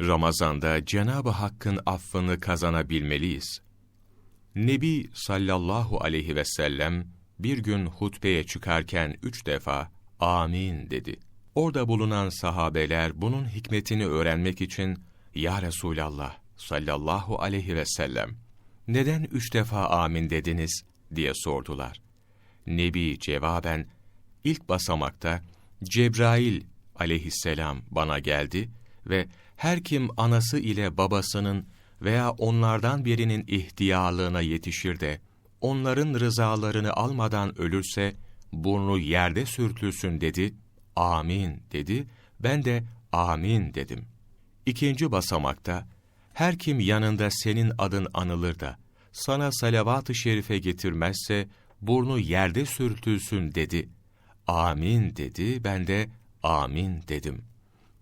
Ramazanda Cenab-ı Hakk'ın affını kazanabilmeliyiz. Nebi sallallahu aleyhi ve sellem bir gün hutbeye çıkarken üç defa amin dedi. Orada bulunan sahabeler bunun hikmetini öğrenmek için Ya Resulallah sallallahu aleyhi ve sellem neden üç defa amin dediniz diye sordular. Nebi cevaben ilk basamakta Cebrail aleyhisselam bana geldi ve her kim anası ile babasının veya onlardan birinin ihtiyarlığına yetişir de onların rızalarını almadan ölürse burnu yerde sürtülsün dedi. Amin dedi. Ben de amin dedim. İkinci basamakta her kim yanında senin adın anılır da sana salavat-ı şerife getirmezse burnu yerde sürtülsün dedi. Amin dedi. Ben de amin dedim.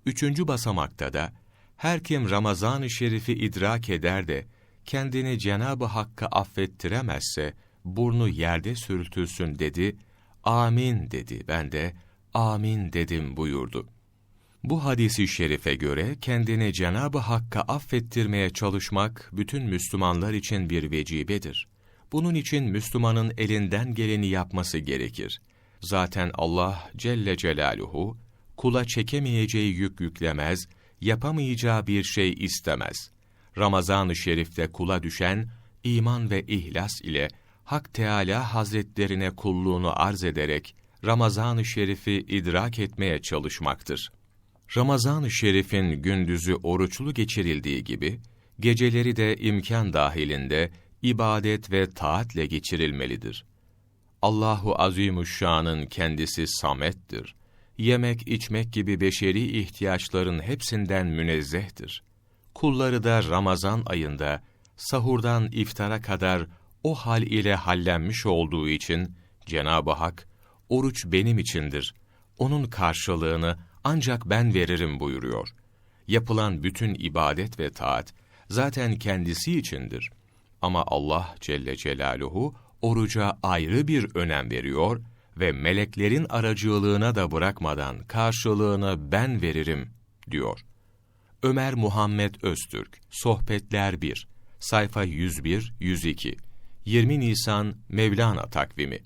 Üçüncü basamakta da her kim Ramazan-ı Şerif'i idrak eder de kendini Cenab-ı Hakk'a affettiremezse burnu yerde sürtülsün dedi. Amin dedi. Ben de amin dedim buyurdu. Bu hadisi şerife göre kendini Cenab-ı Hakk'a affettirmeye çalışmak bütün Müslümanlar için bir vecibedir. Bunun için Müslümanın elinden geleni yapması gerekir. Zaten Allah Celle Celaluhu kula çekemeyeceği yük yüklemez, yapamayacağı bir şey istemez. Ramazan-ı Şerif'te kula düşen iman ve ihlas ile Hak Teala Hazretlerine kulluğunu arz ederek Ramazan-ı Şerif'i idrak etmeye çalışmaktır. Ramazan-ı Şerif'in gündüzü oruçlu geçirildiği gibi, geceleri de imkan dahilinde ibadet ve taatle geçirilmelidir. Allahu Azimuşşan'ın kendisi samettir. Yemek, içmek gibi beşeri ihtiyaçların hepsinden münezzehtir. Kulları da Ramazan ayında, sahurdan iftara kadar o hal ile hallenmiş olduğu için, Cenab-ı Hak, oruç benim içindir, onun karşılığını ancak ben veririm buyuruyor. Yapılan bütün ibadet ve taat, zaten kendisi içindir. Ama Allah Celle Celaluhu, oruca ayrı bir önem veriyor ve meleklerin aracılığına da bırakmadan karşılığını ben veririm diyor. Ömer Muhammed Öztürk, Sohbetler 1, sayfa 101-102, 20 Nisan Mevlana takvimi